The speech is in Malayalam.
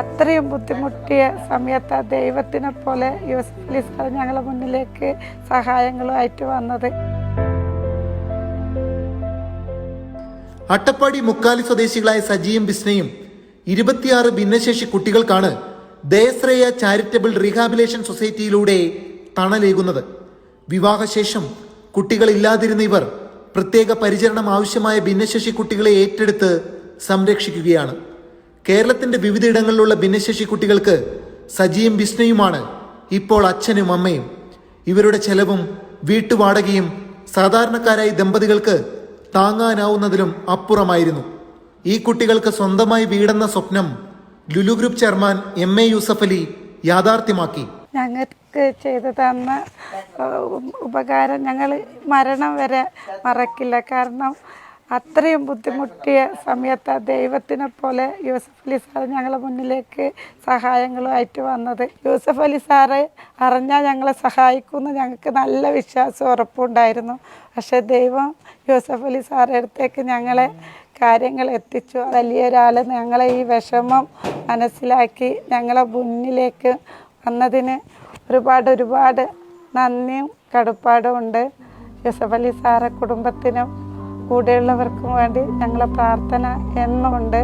അത്രയും ബുദ്ധിമുട്ടിയ സമയത്ത് ദൈവത്തിനെ പോലെ യൂസഫ് അലി സാർ ഞങ്ങളുടെ മുന്നിലേക്ക് സഹായങ്ങളുമായിട്ട് വന്നത്. അട്ടപ്പാടി മുക്കാലി സ്വദേശികളായ സജിയും ബിസ്നയും ഇരുപത്തിയാറ് ഭിന്നശേഷി കുട്ടികൾക്കാണ് ദേശ്രേയ ചാരിറ്റബിൾ റീഹാബിലേഷൻ സൊസൈറ്റിയിലൂടെ തണലേകുന്നത്. വിവാഹശേഷം കുട്ടികളില്ലാതിരുന്ന ഇവർ പ്രത്യേക പരിചരണം ആവശ്യമായ ഭിന്നശേഷി കുട്ടികളെ ഏറ്റെടുത്ത് സംരക്ഷിക്കുകയാണ്. കേരളത്തിന്റെ വിവിധയിടങ്ങളിലുള്ള ഭിന്നശേഷി കുട്ടികൾക്ക് സജിയും ബിസ്നയുമാണ് ഇപ്പോൾ അച്ഛനും അമ്മയും. ഇവരുടെ ചെലവും വീട്ടുവാടകയും സാധാരണക്കാരായ ദമ്പതികൾക്ക് താങ്ങാനാവുന്നതിലും അപ്പുറമായിരുന്നു. ഈ കുട്ടികൾക്ക് സ്വന്തമായി വീടെന്ന സ്വപ്നം Lulu group chairman M A Yusuff Ali യാഥാർത്ഥ്യമാക്കി. ഞങ്ങൾക്ക് ചെയ്തു തന്ന ഉപകാരം ഞങ്ങൾ മരണം വരെ മറക്കില്ല. കാരണം അത്രയും ബുദ്ധിമുട്ടിയ സമയത്ത് ദൈവത്തിനെ പോലെ യൂസഫ് അലി സാർ ഞങ്ങളെ മുന്നിലേക്ക് സഹായങ്ങളുമായിട്ട് വന്നത്. യൂസഫ് അലി സാറ് അറിഞ്ഞാൽ ഞങ്ങളെ സഹായിക്കുമെന്ന് ഞങ്ങൾക്ക് നല്ല വിശ്വാസം ഉറപ്പുണ്ടായിരുന്നു പക്ഷെ ദൈവം യൂസഫ് അലി സാറിന്റെ അടുത്തേക്ക് ഞങ്ങളെ കാര്യങ്ങൾ എത്തിച്ചു. വലിയൊരാൾ ഞങ്ങളെ ഈ വിഷമം മനസ്സിലാക്കി ഞങ്ങളെ മുന്നിലേക്ക് വന്നതിന് ഒരുപാട് ഒരുപാട് നന്ദിയും കടുപ്പാടും ഉണ്ട്. യൂസഫ് അലി സാറെ കുടുംബത്തിനും കൂടെയുള്ളവർക്കും വേണ്ടി ഞങ്ങളെ പ്രാർത്ഥന എന്നുമുണ്ട്